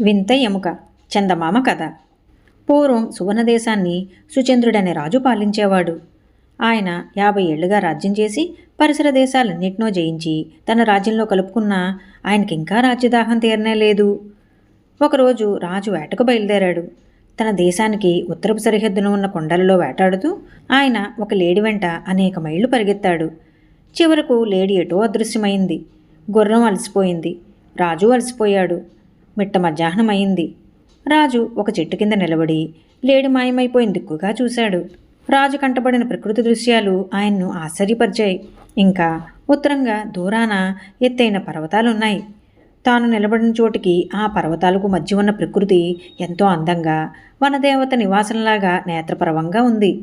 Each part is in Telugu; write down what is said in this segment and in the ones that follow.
వింత ఎముక చందమామ కథ. పూర్వం సువర్ణదేశాన్ని సుచంద్రుడనే రాజు పాలించేవాడు. ఆయన యాభై ఏళ్ళుగా రాజ్యం చేసి పరిసర దేశాలన్నిటినో జయించి తన రాజ్యంలో కలుపుకున్న ఆయనకింకా రాజ్యదాహం తీరనే లేదు. ఒకరోజు రాజు వేటకు బయలుదేరాడు. తన దేశానికి ఉత్తరపు సరిహద్దున ఉన్న కొండలలో వేటాడుతూ ఆయన ఒక లేడి వెంట అనేక మైళ్ళు పరిగెత్తాడు. చివరకు లేడి ఎటో అదృశ్యమైంది. గుర్రం అలసిపోయింది. రాజు అలసిపోయాడు. మిట్ట మధ్యాహ్నం అయింది. రాజు ఒక చెట్టు కింద నిలబడి లేడి మాయమైపోయిన దిక్కుగా చూశాడు. రాజు కంటబడిన ప్రకృతి దృశ్యాలు ఆయన్ను ఆశ్చర్యపరిచాయి. ఇంకా ఉత్తరంగా దూరాన? ఎత్తైన పర్వతాలున్నాయి. తాను నిలబడిన చోటికి ఆ పర్వతాలకు మధ్య ఉన్న ప్రకృతి ఎంతో అందంగా వనదేవత నివాసంలాగా నేత్రపరవంగా ఉంది.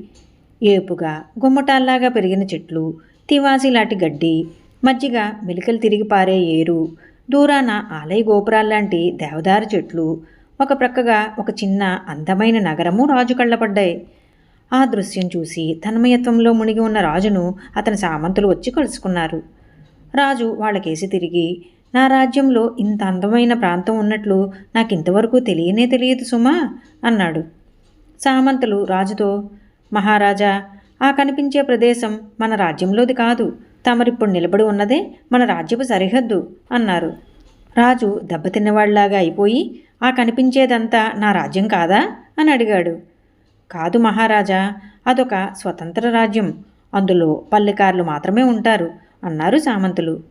ఏపుగా గుమ్మటాల్లాగా పెరిగిన చెట్లు తివాసిలాంటి గడ్డి మధ్యగా మెలికలు తిరిగి పారే ఏరు దూరాన ఆలయ గోపురాల్లాంటి దేవదారు చెట్లు ఒక ప్రక్కగా ఒక చిన్న అందమైన నగరము రాజు కళ్ళపడ్డాయి. ఆ దృశ్యం చూసి తన్మయత్వంలో మునిగి ఉన్న రాజును అతని సామంతులు వచ్చి కలుసుకున్నారు. రాజు వాళ్ళకేసి తిరిగి నా రాజ్యంలో ఇంత అందమైన ప్రాంతం ఉన్నట్లు నాకు ఇంతవరకు తెలియనే తెలియదు సుమా అన్నాడు. సామంతులు రాజుతో మహారాజా ఆ కనిపించే ప్రదేశం మన రాజ్యంలోది కాదు తమరిప్పుడు నిలబడి ఉన్నదే మన రాజ్యపు సరిహద్దు అన్నారు. రాజు దెబ్బతిన్నవాళ్ళాగా అయిపోయి ఆ కనిపించేదంతా నా రాజ్యం కాదా? అని అడిగాడు. కాదు మహారాజా అదొక స్వతంత్ర రాజ్యం. అందులో పల్లెకారులు మాత్రమే ఉంటారు అన్నారు సామంతులు.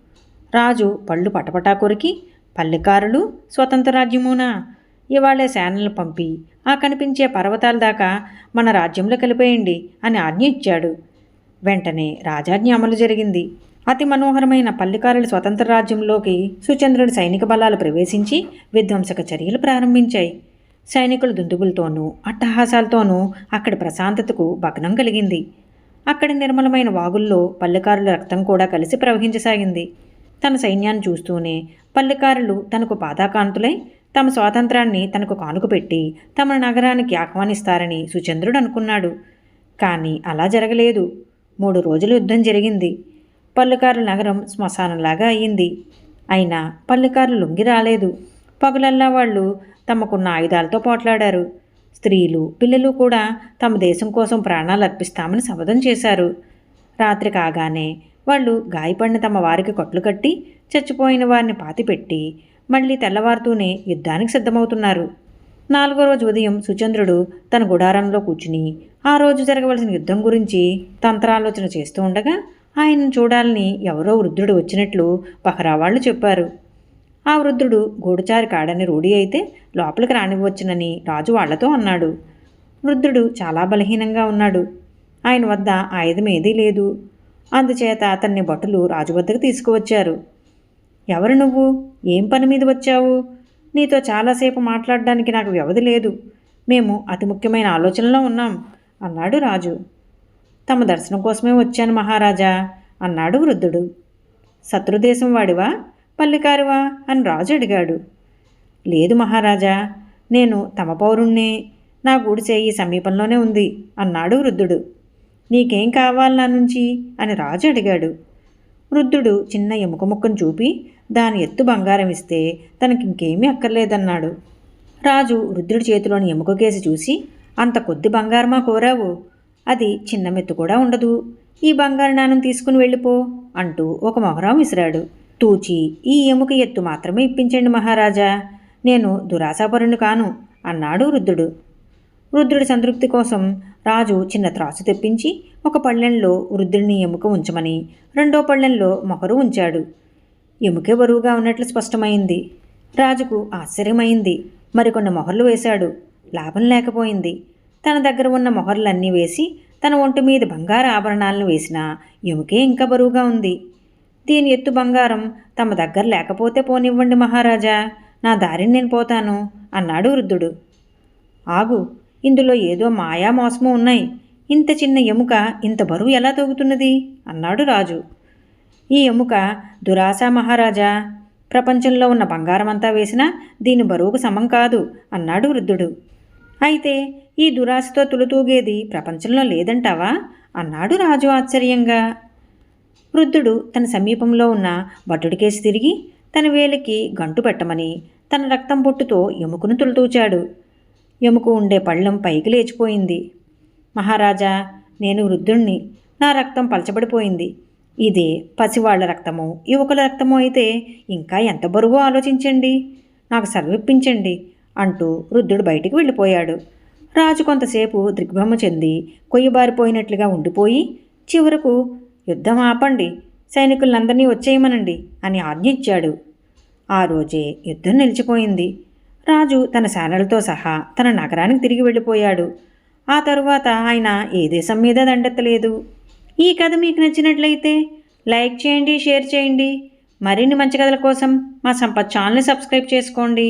రాజు పళ్ళు పటపటా కొరికి పల్లెకారులు స్వతంత్ర రాజ్యమునా? ఇవాళే సేనలు పంపి ఆ కనిపించే పర్వతాల దాకా మన రాజ్యంలో కలిపేయండి అని ఆజ్ఞ ఇచ్చాడు. వెంటనే రాజాజ్ఞ అమలు జరిగింది. అతి మనోహరమైన పల్లెకారుల స్వతంత్ర రాజ్యంలోకి సుచంద్రుడి సైనిక బలాలు ప్రవేశించి విధ్వంసక చర్యలు ప్రారంభించాయి. సైనికుల దుందుబులతోనూ అట్టహాసాలతోనూ అక్కడి ప్రశాంతతకు భగ్నం కలిగింది. అక్కడి నిర్మలమైన వాగుల్లో పల్లెకారుల రక్తం కూడా కలిసి ప్రవహించసాగింది. తన సైన్యాన్ని చూస్తూనే పల్లెకారులు తనకు పాదాకాంతులై తమ స్వాతంత్రాన్ని తనకు కానుక పెట్టి తమ నగరానికి ఆహ్వానిస్తారని సుచంద్రుడు అనుకున్నాడు. కానీ అలా జరగలేదు. మూడు రోజులు యుద్ధం జరిగింది. పల్లెకారుల నగరం శ్మశానంలాగా అయ్యింది. అయినా పల్లెకారులు లొంగి రాలేదు. పగులల్లా వాళ్ళు తమకున్న ఆయుధాలతో పోట్లాడారు. స్త్రీలు పిల్లలు కూడా తమ దేశం కోసం ప్రాణాలు అర్పిస్తామని శపథం చేశారు. రాత్రి కాగానే వాళ్ళు గాయపడిన తమ వారికి కొట్లు కట్టి చచ్చిపోయిన వారిని పాతిపెట్టి మళ్ళీ తెల్లవారుతూనే యుద్ధానికి సిద్ధమవుతున్నారు. నాలుగో రోజు ఉదయం సుచంద్రుడు తన గుడారంలో కూర్చుని ఆ రోజు జరగవలసిన యుద్ధం గురించి తంత్రాలోచన చేస్తూ ఉండగా ఆయనను చూడాలని ఎవరో వృద్ధుడు వచ్చినట్లు పహరావాళ్ళు చెప్పారు. ఆ వృద్ధుడు గూడుచారి కాడని రూఢి అయితే లోపలికి రానివ్వచ్చునని రాజు వాళ్ళతో అన్నాడు. వృద్ధుడు చాలా బలహీనంగా ఉన్నాడు. ఆయన వద్ద ఆయుధం ఏదీ లేదు. అందుచేత అతన్ని భటులు రాజు వద్దకు తీసుకువచ్చారు. ఎవరు నువ్వు? ఏం పని మీద వచ్చావు? నీతో చాలాసేపు మాట్లాడడానికి నాకు వ్యవధి లేదు. మేము అతి ముఖ్యమైన ఆలోచనలో ఉన్నాం అన్నాడు రాజు. తమ దర్శనం కోసమే వచ్చాను మహారాజా అన్నాడు వృద్ధుడు. శత్రుదేశం వాడివా? పల్లెకారివా? అని రాజు అడిగాడు. లేదు మహారాజా నేను తమ పౌరుణ్ణే నా గూడిసే ఈ సమీపంలోనే ఉంది అన్నాడు వృద్ధుడు. నీకేం కావాలి నా నుంచి? అని రాజు అడిగాడు. వృద్ధుడు చిన్న ఎముక ముక్కను చూపి దాని ఎత్తు బంగారం ఇస్తే తనకింకేమీ అక్కర్లేదన్నాడు. రాజు వృద్ధుడి చేతిలోని ఎముక కేసి చూసి అంత కొద్ది బంగారమా కోరావు? అది చిన్న మెత్తు కూడా ఉండదు. ఈ బంగారు నాణం తీసుకుని వెళ్ళిపో అంటూ ఒక మొహరం విసిరాడు. తూచి ఈ ఎముక ఎత్తు మాత్రమే ఇప్పించండి మహారాజా. నేను దురాశాపరుణ్ణి కాను అన్నాడు వృద్ధుడు వృద్ధుడి సంతృప్తి కోసం రాజు చిన్న త్రాసు తెప్పించి ఒక పళ్ళెంలో వృద్ధుడిని ఎముక ఉంచమని రెండో పళ్ళెంలో మొహరు ఉంచాడు. ఎముకే బరువుగా ఉన్నట్లు స్పష్టమైంది. రాజుకు ఆశ్చర్యమైంది. మరికొన్ని మొహర్లు వేశాడు. లాభం లేకపోయింది. తన దగ్గర ఉన్న మొహర్లన్నీ వేసి తన ఒంటి మీద బంగారు ఆభరణాలను వేసినా ఎముకే ఇంకా బరువుగా ఉంది. దీని ఎత్తు బంగారం తమ దగ్గర లేకపోతే పోనివ్వండి మహారాజా నా దారిని నేను పోతాను అన్నాడు వృద్ధుడు. ఆగు ఇందులో ఏదో మాయా మోసము ఉన్నాయి. ఇంత చిన్న ఎముక ఇంత బరువు ఎలా తోగుతున్నది? అన్నాడు రాజు. ఈ ఎముక దురాశ మహారాజా ప్రపంచంలో ఉన్న బంగారమంతా వేసినా దీని బరువుకు సమం కాదు అన్నాడు వృద్ధుడు. అయితే ఈ దురాశతో తులుతూగేది ప్రపంచంలో లేదంటావా? అన్నాడు రాజు ఆశ్చర్యంగా. వృద్ధుడు తన సమీపంలో ఉన్న భటుడికేసి తిరిగి తన వేలికి గంటు పెట్టమని తన రక్తం బొట్టుతో ఎముకను తులుతూచాడు. ఎముకు ఉండే పళ్ళెం పైకి లేచిపోయింది. మహారాజా నేను వృద్ధుణ్ణి. నా రక్తం పలచబడిపోయింది. ఇదే పసివాళ్ళ రక్తము యువకుల రక్తము అయితే ఇంకా ఎంత బరువో ఆలోచించండి? నాకు సర్విప్పించండి అంటూ వృద్ధుడు బయటికి వెళ్ళిపోయాడు. రాజు కొంతసేపు దిగ్భ్రమ చెంది కొయ్యబారిపోయినట్లుగా ఉండిపోయి చివరకు యుద్ధం ఆపండి సైనికులందరినీ వచ్చేయమనండి అని ఆజ్ఞ ఇచ్చాడు ఆ రోజే యుద్ధం నిలిచిపోయింది. రాజు తన సేనలతో సహా తన నగరానికి తిరిగి వెళ్ళిపోయాడు. ఆ తరువాత ఆయన ఏ దేశం మీద దండెత్తలేదు. ఈ కథ మీకు నచ్చినట్లయితే లైక్ చేయండి షేర్ చేయండి. మరిన్ని మంచి కథల కోసం మా సంపత్ ఛానల్ని సబ్స్క్రైబ్ చేసుకోండి.